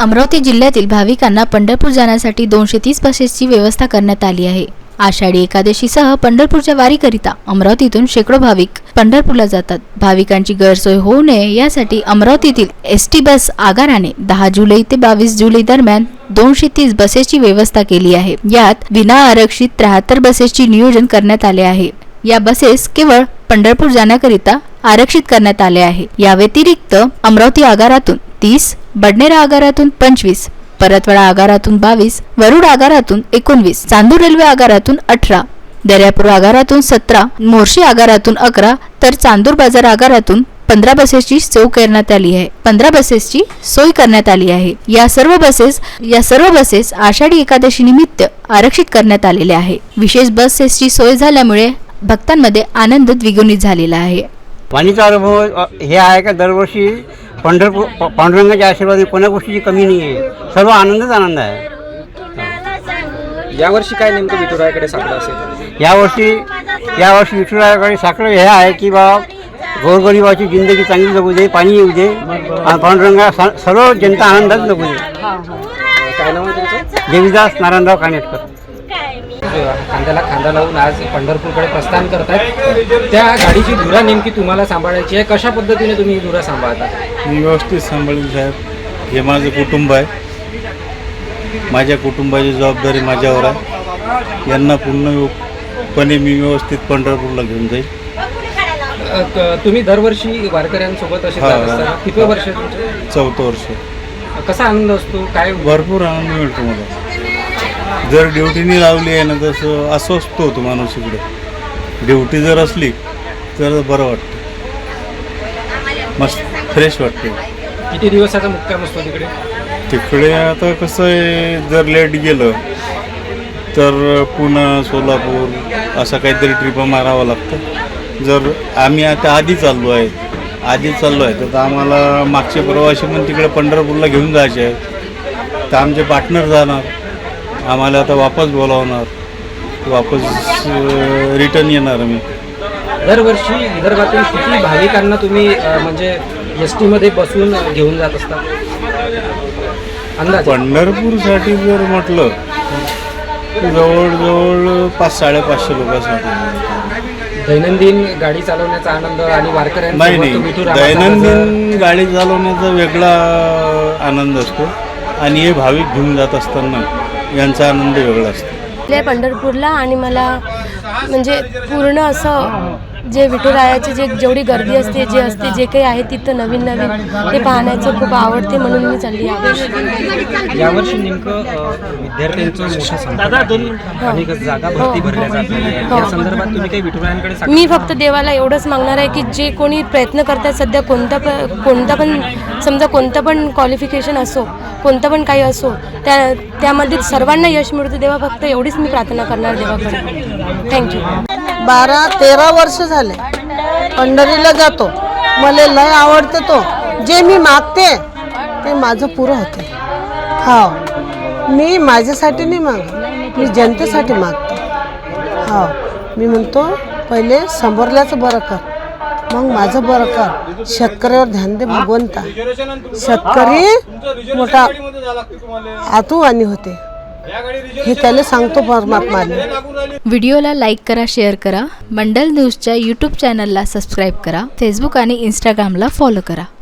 अमरावती जिल्ह्यातील भाविकांना पंढरपूर जाण्यासाठी दोनशे तीस बसेसची व्यवस्था करण्यात आली आहे. आषाढी एकादशीसह पंढरपूरच्या वारीकरिता अमरावतीतून शेकडो भाविक पंढरपूरला जातात. भाविकांची गैरसोय होऊ नये यासाठी अमरावतीतील एस टी बस आगाराने दहा जुलै ते बावीस जुलै दरम्यान दोनशे तीस बसेसची व्यवस्था केली आहे. यात विना आरक्षित त्र्याहत्तर बसेसची नियोजन करण्यात आले आहे. या बसेस केवळ पंढरपूर जाण्याकरिता आरक्षित करण्यात आले आहे. या व्यतिरिक्त अमरावती आगारातून तीस बडनेरा आगारातून पंचवीस परतवाडा आगारातून बावीस वरुड आगारातून एकोणवीस चांदूर रेल्वे आगारातून अठरा दर्यापूर आगारातून सतरा मोर्शी आगारातून अकरा तर चांदूर बाजार आगारातून पंधरा बसेसची सोय करण्यात आली आहे. पंधरा बसेसची सोय करण्यात आली आहे. या सर्व बसेस या सर्व बसेस आषाढी एकादशी निमित्त आरक्षित करण्यात आलेल्या आहे. विशेष बसेसची सोय झाल्यामुळे भक्तांमध्ये आनंद द्विगुणित झालेला आहे. वाणीचा अनुभव हे आहे का दरवर्षी पंढरपूर प- पांडुरंगाच्या आशीर्वाद कोणा गोष्टीची कमी नाही आहे सर्व आनंदच आनंद आहे. यावर्षी काय नेमकं विठुरायाकडे सांगलं असेल? यावर्षी यावर्षी विठुरायाकडे साखर हे आहे की बा गोरगरिबाची जिंदगी चांगली जगू दे पाणी येऊ दे आणि पांडुरंगा सा- सर्व जनता आनंदात जगू दे. काय नाव आहे तुमचं? देवीदास नारायणराव कानेटकर. खांद्याला खांदा लावून आज पंढरपूरकडे प्रस्थान करतायत. त्या गाडीची धुरा नेमकी तुम्हाला सांभाळायची आहे? कशा पद्धतीने तुम्ही ही धुरा सांभाळता? मी व्यवस्थित सांभाळील साहेब हे माझं कुटुंब आहे. माझ्या कुटुंबाची जबाबदारी माझ्यावर आहे. यांना पूर्णपणे मी व्यवस्थित पंढरपूरला घेऊन जाईल. तुम्ही दरवर्षी वारकऱ्यांसोबत असे जात किती वर्ष आहे तुमचं? चौथं वर्ष. कसा आनंद असतो? काय? भरपूर आनंद मिळतो मला. जर ड्युटीने लावली आहे ना तसं अस्वस्थ होतो माणूस इकडे. ड्युटी जर असली तर बरं वाटतं. मस्त फ्रेश वाटते. किती दिवसाचा मुक्काम असतो तिकडे? तिकडे आता कसं आहे जर लेट गेलं तर पुणे सोलापूर असं काहीतरी ट्रिपं मारावं लागतं. जर आम्ही आता आधी चाललो आहे आधी चाललो आहे तर आम्हाला मागचे प्रवासी पण तिकडे पंढरपूरला घेऊन जायचे आहेत तर आमचे पार्टनर जाणार. आम्हाला आता वापस बोलावणार. वापस रिटर्न येणार आम्ही. दरवर्षी विदर्भातील किती भाविकांना तुम्ही अ, म्हणजे एस टीमध्ये बसून घेऊन जात असता? अंदाज. पंढरपूरसाठी जर म्हटलं तर जवळजवळ पाच साडेपाचशे लोकांसाठी. दैनंदिन गाडी चालवण्याचा आनंद आणि नाही वारकऱ्यांसोबत नाही विठुरामाचा. दैनंदिन गाडी चालवण्याचा वेगळा आनंद असतो. आणि हे भाविक घेऊन जात असताना यांचा आनंद वेगळा असतो. आपल्या पंढरपूरला आणि मला म्हणजे पूर्ण असं जे विठुरायाची जे जेवढी गर्दी असते जे असते जे काही आहे तिथं नवीन नवीन ते पाहण्याचं खूप आवडते म्हणून मी चालली यावर्षी यावर्षी नेमकं अ, विद्यार्थ्यांचं मोठं संकट आहे. आणि जागा भरती भरल्या जात नाही आहेत. या संदर्भात तुम्ही काही विठुरायांकडे सांग मी फक्त देवाला एवढंच मागणार आहे की जे कोणी प्रयत्न करतात सध्या कोणता प कोणता पण समजा कोणतं पण क्वालिफिकेशन असो कोणतं पण काही असो त्या त्यामध्ये सर्वांना यश मिळतो. देवा फक्त एवढीच मी प्रार्थना करणार देवाकडे थँक्यू बारा तेरा वर्ष झाले. पंढरीला जातो. मला लय आवडते तो. जे मी मागते ते माझं पुरं होते. हो मी माझ्यासाठी नाही माग मी जनतेसाठी मागते. हो मी म्हणतो पहिले समोरल्याचं बरं कर. मग माझं बरं कर शेतकऱ्यावर ध्यान दे भगवंता. शेतकरी मोठा. आतू आणि होते. हे त्याला सांगतो परमात्माने व्हिडिओला लाईक करा शेअर करा. मंडल न्यूजच्या यूट्यूब चॅनलला सबस्क्राईब करा. फेसबुक आणि इंस्टाग्रामला फॉलो करा.